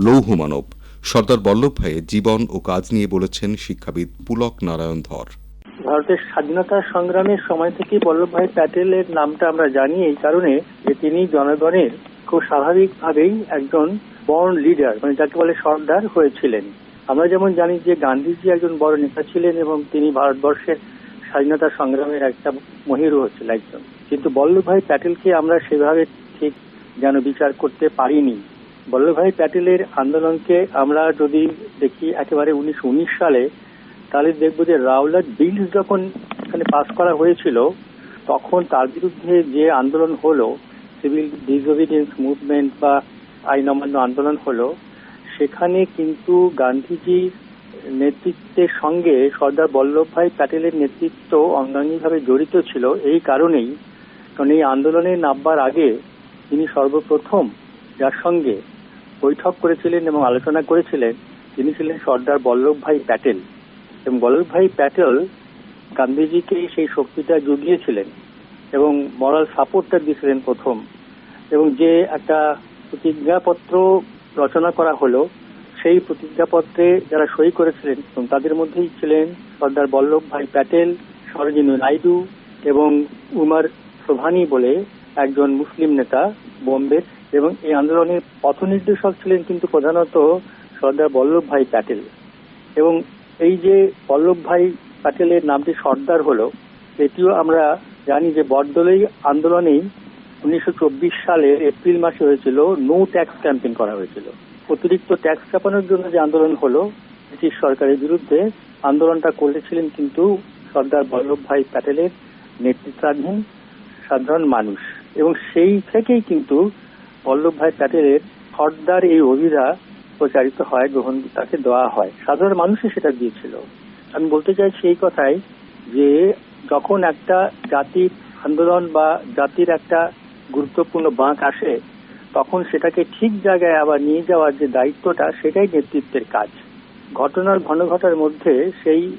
লৌহ মানব। সর্দার বল্লভভাইয়ের জীবন ও কাজ নিয়ে বলেছেন শিক্ষাবিদ পুলক নারায়ণ ধর। ভারতের স্বাধীনতা সংগ্রামের সময় থেকে বল্লভ বল্লভভাই প্যাটেলের নামটা আমরা জানি এই কারণে যে তিনি জনগণের খুব স্বাভাবিকভাবেই একজন বর্ণ লিডার মানে যাকে বলে সর্দার হয়েছিলেন। আমরা যেমন জানি যে গান্ধীজি একজন বড় নেতা ছিলেন এবং তিনি ভারতবর্ষের স্বাধীনতা সংগ্রামের একটা মহিরু হচ্ছিল একজন। কিন্তু বল্লভভাই প্যাটেলকে আমরা সেভাবে ঠিক যেন বিচার করতে পারিনি। বল্লভভাই প্যাটেলের আন্দোলনকে আমরা যদি দেখি একেবারে উনিশশো উনিশ সালে, তাহলে দেখব যে রাওলাট বিল যখন এখানে পাস করা হয়েছিল, তখন তার বিরুদ্ধে যে আন্দোলন হলো, সিভিল ডিসওবিডিয়েন্স মুভমেন্ট বা আইন অমান্য আন্দোলন হলো, সেখানে কিন্তু গান্ধীজি নেতৃত্বের সঙ্গে সর্দার বল্লভভাই প্যাটেলের নেতৃত্ব অঙ্গাঙ্গিভাবে জড়িত ছিল। এই কারণেই কারণ এই আন্দোলনে নামবার আগে তিনি সর্বপ্রথম যার সঙ্গে বৈঠক করেছিলেন এবং আলোচনা করেছিলেন, তিনি ছিলেন সর্দার বল্লভভাই প্যাটেল। এবং বল্লভভাই প্যাটেল গান্ধীজিকে সেই শক্তিটা জুগিয়েছিলেন এবং মরাল সাপোর্টটা দিয়েছিলেন প্রথম। এবং যে একটা প্রতিজ্ঞাপত্র রচনা করা হলো, সেই প্রতিজ্ঞাপত্রে যারা সই করেছিলেন এবং তাদের মধ্যেই ছিলেন সর্দার বল্লভভাই প্যাটেল, সরোজিনী নাইডু এবং উমার সোভানি বলে একজন মুসলিম নেতা বোম্বে এবং এই আন্দোলনের পথ নির্দেশক ছিলেন কিন্তু প্রধানত সর্দার বল্লভভাই প্যাটেল। এবং এই যে বল্লভভাই প্যাটেলের নামটি সর্দার হলো, এটিও আমরা জানি যে বটদলই আন্দোলনেই উনিশশো সালের এপ্রিল মাসে হয়েছিল নো ট্যাক্স ক্যাম্পেইন করা হয়েছিল। অতিরিক্ত ট্যাক্স চাপানোর জন্য যে আন্দোলন হলো, ব্রিটিশ সরকারের বিরুদ্ধে আন্দোলনটা করেছিলেন কিন্তু সর্দার বল্লভভাই প্যাটেলের নেতৃত্বাধীন সাধারণ মানুষ। এবং সেই থেকেই কিন্তু বল্লভভাই প্যাটেলের সর্দার এই অভিধা প্রচারিত হয়, গ্রহণ তাকে দেওয়া হয়। সাধারণ মানুষই সেটা দিয়েছিল। আমি বলতে চাইছি এই কথাই যে, যখন একটা জাতির আন্দোলন বা জাতির একটা গুরুত্বপূর্ণ বাঁক আসে, তখন সেটাকে ঠিক জায়গায় আবার নিয়ে যাওয়ার যে দায়িত্বটা, সেটাই নেতৃত্বের কাজ। ঘটনার ঘন ঘটার মধ্যে সেই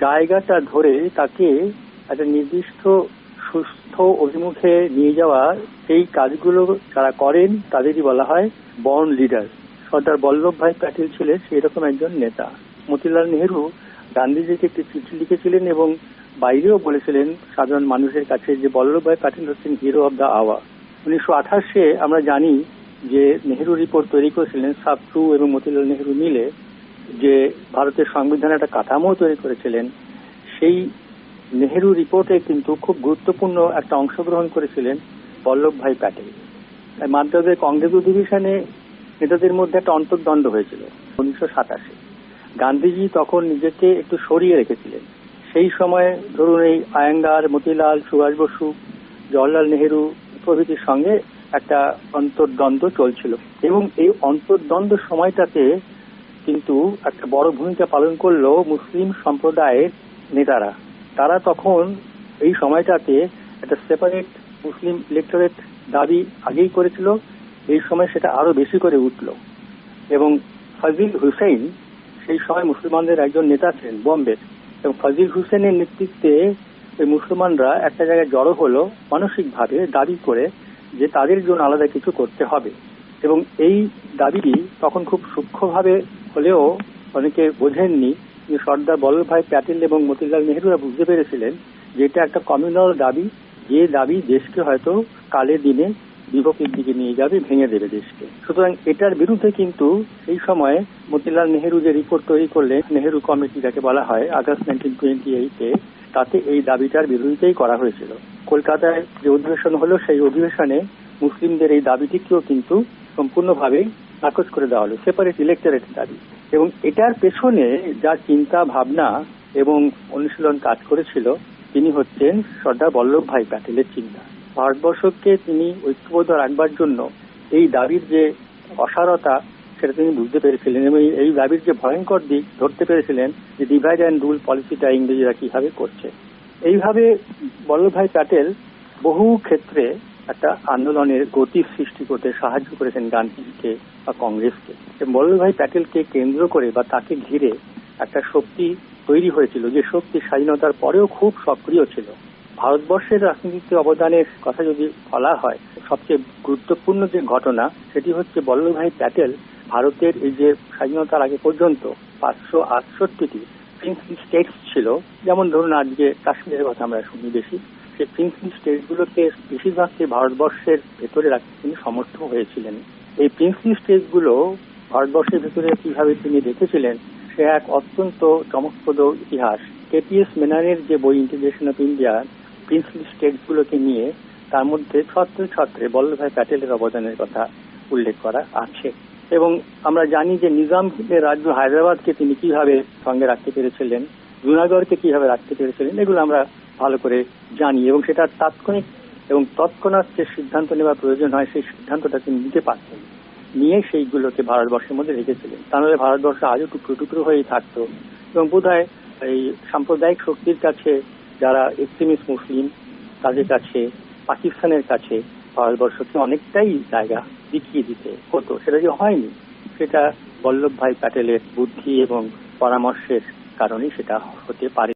জায়গাটা ধরে তাকে একটা নির্দিষ্ট সুস্থ অভিমুখে নিয়ে যাওয়া সেই কাজগুলো যারা করেন, তাদেরই বলা হয় বর্ন লিডার সর্দার বল্লভ ভাই প্যাটেল ছিলেন সেই রকম একজন নেতা। মতিলাল নেহরু গান্ধীজিকে একটি চিঠি লিখেছিলেন এবং বাইরেও বলেছিলেন সাধারণ মানুষের কাছে যে বল্লভ ভাই প্যাটেল হচ্ছেন হিরো অব দ্য আওয়ার উনিশশো আঠাশে আমরা জানি যে নেহরু রিপোর্ট তৈরি করেছিলেন সাবটু এবং মতিলাল নেহরু মিলে যে ভারতের সংবিধানে একটা কাঠামো তৈরি করেছিলেন। সেই নেহেরু রিপোর্টে কিন্তু খুব গুরুত্বপূর্ণ একটা অংশগ্রহণ করেছিলেন বল্লভভাই প্যাটেল। তাই মাদ্রাজের কংগ্রেস অধিবেশনে নেতাদের মধ্যে একটা অন্তর্দ্বন্দ্ব হয়েছিল উনিশশো সাতাশে। গান্ধীজি তখন নিজেকে একটু সরিয়ে রেখেছিলেন। সেই সময় ধরুন এই আয়াঙ্গার, মতিলাল, সুভাষ বসু, জওয়াহরলাল নেহেরু প্রভৃতির সঙ্গে একটা অন্তর্দ্বন্দ্ব চলছিল। এবং এই অন্তর্দ্বন্দ্ব সময়টাতে কিন্তু একটা বড় ভূমিকা পালন করল মুসলিম সম্প্রদায়ের নেতারা। তারা তখন এই সময়টাতে একটা সেপারেট মুসলিম ইলেকটোরেট দাবি আগেই করেছিল, এই সময় সেটা আরও বেশি করে উঠল। এবং ফাজিল হুসেন সেই সময় মুসলমানদের একজন নেতা ছিলেন বম্বের এবং ফাজিল হুসেনের নেতৃত্বে ওই মুসলমানরা একটা জায়গায় জড়ো হলো মানসিকভাবে দাবি করে যে তাদের জন্য আলাদা কিছু করতে হবে। এবং এই দাবিটি তখন খুব সূক্ষ্মভাবে হলেও অনেকে বোঝেননি সর্দার বল্লভভাই প্যাটেল এবং মতিলাল নেহরুরা বুঝতে পেরেছিলেন যে এটা একটা কমিউনাল দাবি, যে দাবি দেশকে হয়তো কালের দিনে বিভক্তির দিকে নিয়ে যাবে, ভেঙে দেবে দেশকে। সুতরাং এটার বিরুদ্ধে কিন্তু এই সময়ে মতিলাল নেহরু যে রিপোর্ট তৈরি করলেন, নেহরু কমিটি যাকে বলা হয় আগস্ট নাইনটিন টোয়েন্টি এইটে তাতে এই দাবিটার বিরোধিতাই করা হয়েছিল। কলকাতায় যে অধিবেশন হলো, সেই অধিবেশনে মুসলিমদের এই দাবিটিকেও কিন্তু সম্পূর্ণভাবে নাকচ করে দেওয়া হলো। সেপারেট ইলেক্টরেট দাবি। এবং এটার পেছনে যা চিন্তা, ভাবনা এবং অনুশীলন কাজ করেছিল, তিনি হচ্ছেন সর্দার বল্লভভাই প্যাটেলের চিন্তা। ভারতবর্ষকে তিনি ঐক্যবদ্ধ রাখবার জন্য এই দাবির যে অসারতা, সেটা তিনি বুঝতে পেরেছিলেন এবং এই দাবির যে ভয়ঙ্কর দিক ধরতে পেরেছিলেন যে ডিভাইড অ্যান্ড রুল পলিসিটা ইংরেজিরা কীভাবে করছে। এইভাবে বল্লভভাই প্যাটেল বহু ক্ষেত্রে একটা আন্দোলনের গতি সৃষ্টি করতে সাহায্য করেছেন গান্ধীকে বা কংগ্রেসকে। বল্লভভাই প্যাটেলকে কেন্দ্র করে বা তাকে ঘিরে একটা শক্তি তৈরি হয়েছিল, যে শক্তি স্বাধীনতার পরেও খুব সক্রিয় ছিল। ভারতবর্ষের রাজনীতিতে অবদানের কথা যদি বলা হয়, সবচেয়ে গুরুত্বপূর্ণ যে ঘটনা, সেটি হচ্ছে বল্লভভাই প্যাটেল ভারতের এই যে স্বাধীনতার আগে পর্যন্ত পাঁচশো আটষট্টিটি স্টেটস ছিল। যেমন ধরুন আজকে কাশ্মীরের কথা আমরা শুনি বেশি। সেই প্রিন্সলি স্টেটগুলোকে বেশিরভাগকে ভারতবর্ষের ভেতরে রাখতে তিনি সমর্থ হয়েছিলেন। এই প্রিন্সলি স্টেটগুলো ভারতবর্ষের ভেতরে কীভাবে তিনি দেখেছিলেন, সে এক অত্যন্ত চমকপ্রদ ইতিহাস। কেপিএস মেনারের যে বই ইন্টিগ্রেশন অফ ইন্ডিয়া প্রিন্সলি স্টেটগুলোকে নিয়ে তার মধ্যে ছত্রে ছত্রে বল্লভভাই প্যাটেলের অবদানের কথা উল্লেখ করা আছে। এবং আমরা জানি যে নিজামের রাজ্য হায়দ্রাবাদকে তিনি কীভাবে সঙ্গে রাখতে পেরেছিলেন, জুনাগড়কে কীভাবে রাখতে পেরেছিলেন, এগুলো আমরা ভালো করে জানি এবং সেটা তাৎক্ষণিক এবং তৎক্ষণাৎ যে সিদ্ধান্ত নেওয়ার প্রয়োজন হয়, সেই সিদ্ধান্তটা তিনি নিতে পারতেন। নিয়ে সেইগুলোকে ভারতবর্ষের মধ্যে রেখেছিলেন। তাহলে ভারতবর্ষ আজও টুকরো টুকরো হয়েই থাকতো। এবং বোধহয় এই সাম্প্রদায়িক শক্তির কাছে যারা এক্সট্রিমিস্ট মুসলিম, তাদের কাছে, পাকিস্তানের কাছে ভারতবর্ষকে অনেকটাই জায়গা দেখিয়ে দিতে হতো। সেটা যে হয়নি, সেটা বল্লভ ভাই প্যাটেলের বুদ্ধি এবং পরামর্শের কারণেই সেটা হতে পারে।